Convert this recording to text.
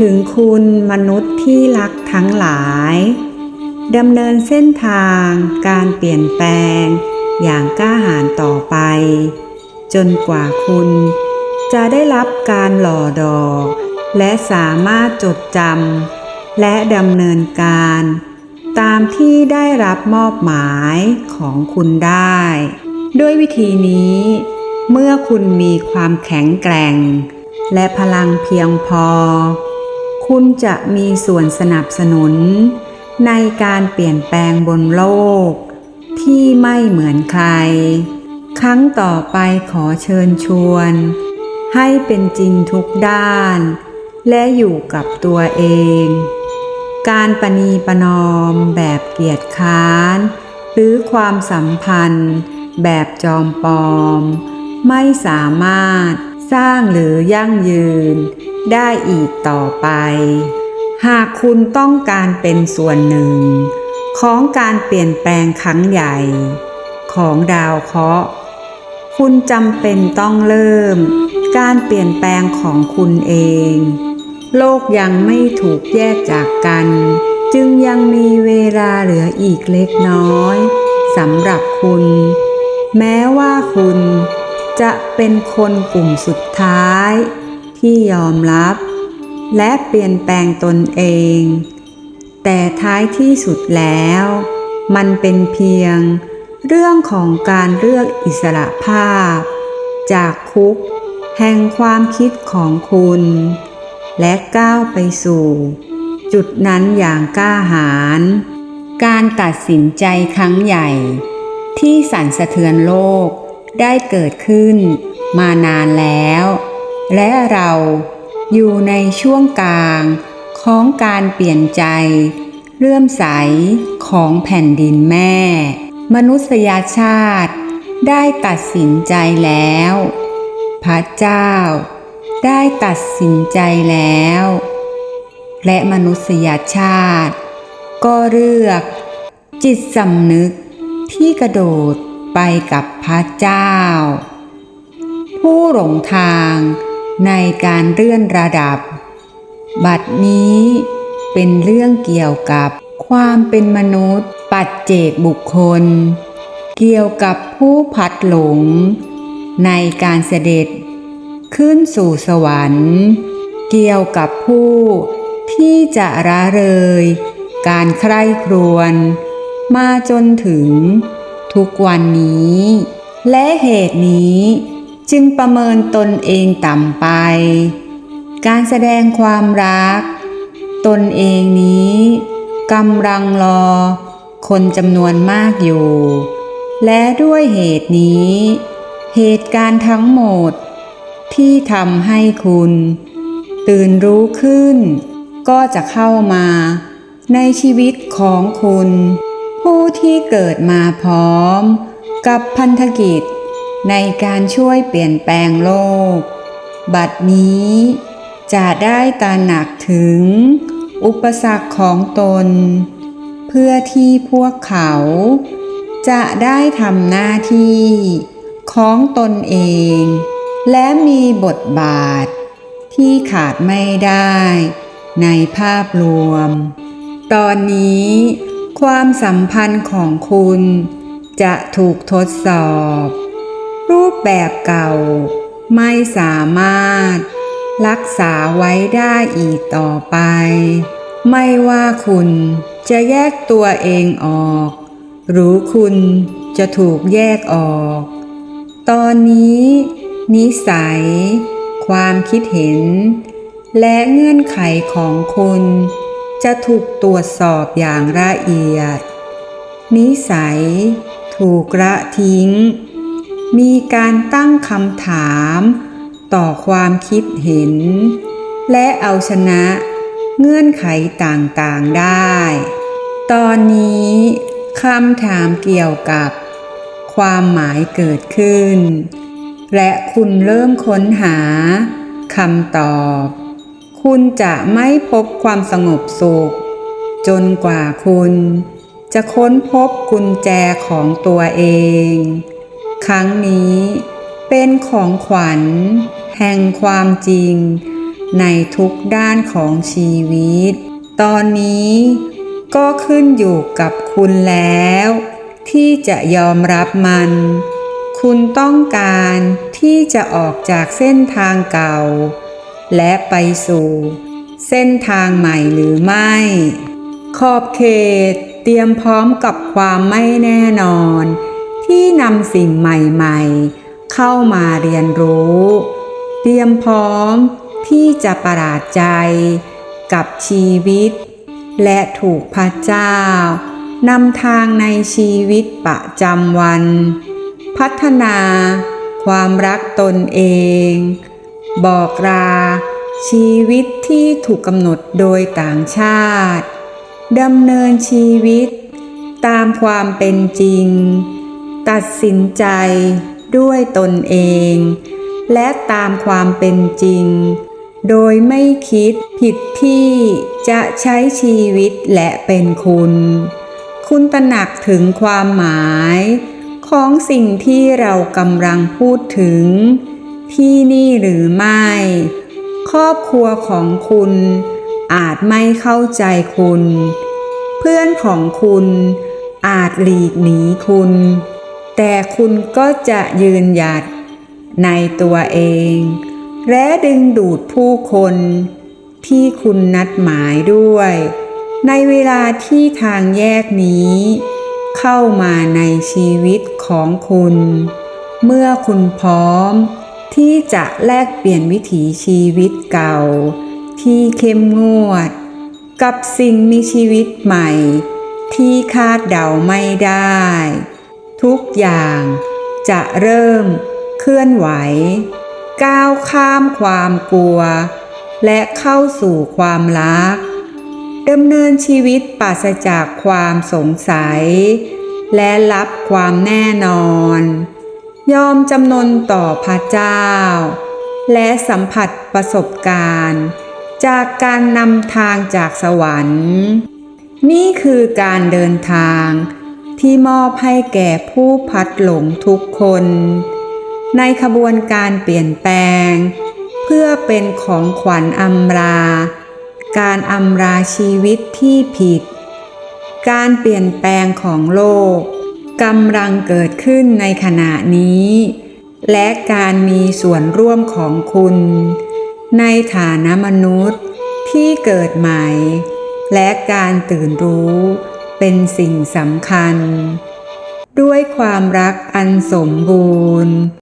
ถึงคุณมนุษย์ที่รักทั้งหลายดำเนินเส้นทางการเปลี่ยนแปลง อย่างกล้าหาญต่อไป จนกว่าคุณ จะได้รับการหล่อดอก และสามารถจดจำและดำเนินการ ตามที่ได้รับมอบหมายของคุณได้ ด้วยวิธีนี้ เมื่อคุณมีความแข็งแกร่ง และพลังเพียงพอ คุณจะมีส่วนสนับสนุน ในการเปลี่ยนแปลงบนโลก ที่ไม่เหมือนใคร ครั้งต่อไปขอเชิญชวน ให้เป็นจริงทุกด้าน และอยู่กับตัวเอง การปณีประนอมแบบเกียรติค้าน หรือความสัมพันธ์ แบบจอมปลอม ไม่สามารถสร้างหรือยั่งยืน ได้อีกต่อไป หากคุณต้องการเป็นส่วนหนึ่ง ของการเปลี่ยนแปลงครั้งใหญ่ ของดาวเคราะห์คุณจำเป็นต้องเริ่ม การเปลี่ยนแปลงของคุณเอง โลกยังไม่ถูกแยกจากกัน จึงยังมีเวลาเหลืออีกเล็กน้อยสำหรับคุณ แม้ว่าคุณจะเป็นคนกลุ่มสุดท้าย ที่ยอมรับ และเปลี่ยนแปลงตนเอง แต่ท้ายที่สุดแล้ว มันเป็นเพียงเรื่องของการเลือกอิสระภาพ จากคุก แห่งความคิดของคุณ และก้าวไปสู่ จุดนั้นอย่างกล้าหาญการตัดสินใจครั้งใหญ่ ที่สั่นสะเทือนโลกได้เกิดขึ้นมานานแล้ว และเราอยู่ในช่วงกลางของการเปลี่ยนใจ เลื่อมใสของแผ่นดินแม่ มนุษยชาติได้ตัดสินใจแล้ว พระเจ้าได้ตัดสินใจแล้ว และมนุษยชาติ ก็เลือก จิตสำนึกที่กระโดดไปกับพระเจ้า ผู้หลงทาง ในการเลื่อนระดับ บัดนี้เป็นเรื่องเกี่ยวกับความเป็นมนุษย์ปัจเจกบุคคล เกี่ยวกับผู้พัดหลง ในการเสด็จ ขึ้นสู่สวรรค์ เกี่ยวกับผู้ที่จะละเลย การใคร่ครวญมาจนถึงทุกวันนี้ และเหตุนี้ จึงประเมินตนเองต่ำไป การแสดงความรัก ตนเองนี้กำลังรอ คนจำนวนมากอยู่ และด้วยเหตุนี้ เหตุการณ์ทั้งหมด ที่ทำให้คุณ ตื่นรู้ขึ้น ก็จะเข้ามา ในชีวิตของคุณ ผู้ที่เกิดมาพร้อม กับพันธกิจ ในการช่วยเปลี่ยนแปลงโลก บัดนี้จะได้ตระหนักถึง อุปสรรคของตน เพื่อที่พวกเขา จะได้ทำหน้าที่ของตนเอง และมีบทบาทที่ขาดไม่ได้ในภาพรวม ตอนนี้ความสัมพันธ์ของคุณจะถูกทดสอบ รูปแบบเก่า ไม่สามารถ รักษาไว้ได้อีกต่อไป ไม่ว่าคุณจะแยกตัวเองออก หรือคุณจะถูกแยกออก ตอนนี้ นิสัย ความคิดเห็น และเงื่อนไขของคุณจะถูกตรวจสอบอย่างละเอียด นิสัย ถูกละทิ้ง มีการตั้งคำถาม ต่อความคิดเห็น และเอาชนะเงื่อนไขต่างๆได้ ตอนนี้คำถามเกี่ยวกับ ความหมายเกิดขึ้น และคุณเริ่มค้นหาคำตอบ คุณจะไม่พบความสงบสุข จนกว่าคุณ จะค้นพบกุญแจของตัวเอง ครั้งนี้เป็นของขวัญ แห่งความจริง ในทุกด้านของชีวิต ตอนนี้ก็ขึ้นอยู่กับคุณแล้ว ที่จะยอมรับมัน คุณต้องการที่จะออกจากเส้นทางเก่า และไปสู่ เส้นทางใหม่หรือไม่ ขอบเขตเตรียมพร้อมกับความไม่แน่นอน ที่นำสิ่งใหม่ๆ เข้ามาเรียนรู้ เตรียมพร้อมที่จะประหลาดใจกับชีวิต และถูกพระเจ้านำทางในชีวิตประจำวัน พัฒนาความรักตนเอง บอกลาชีวิตที่ถูกกำหนดโดยต่างชาติดำเนินชีวิตตามความเป็นจริง ตัดสินใจด้วยตนเอง และตามความเป็นจริง โดยไม่คิดผิดที่จะใช้ชีวิตและเป็นคุณ คุณตระหนักถึงความหมายของสิ่งที่เรากำลังพูดถึง ที่นี่หรือไม่ ครอบครัวของคุณอาจไม่เข้าใจคุณ เพื่อนของคุณอาจหลีกหนีคุณ แต่คุณก็จะยืนหยัดในตัวเอง และดึงดูดผู้คนที่คุณนัดหมายด้วย ในเวลาที่ทางแยกนี้ เข้ามาในชีวิตของคุณ เมื่อคุณพร้อม ที่จะแลกเปลี่ยนวิถีชีวิตเก่า ที่เข้มงวด กับสิ่งมีชีวิตใหม่ ที่คาดเดาไม่ได้ ทุกอย่างจะเริ่มเคลื่อนไหว ก้าวข้ามความกลัว และเข้าสู่ความรักดำเนินชีวิตปราศจากความสงสัย และรับความแน่นอน ยอมจำนนต่อพระเจ้า และสัมผัสประสบการณ์ จากการนำทางจากสวรรค์ นี่คือการเดินทาง ที่มอบให้แก่ผู้พัดหลงทุกคน ในขบวนการเปลี่ยนแปลง เพื่อเป็นของขวัญอำลาการอำลาชีวิตที่ผิด การเปลี่ยนแปลงของโลกกำลังเกิดขึ้นในขณะนี้ และการมีส่วนร่วมของคุณ ในฐานะมนุษย์ที่เกิดใหม่ และการตื่นรู้ เป็นสิ่งสำคัญ ด้วยความรักอันสมบูรณ์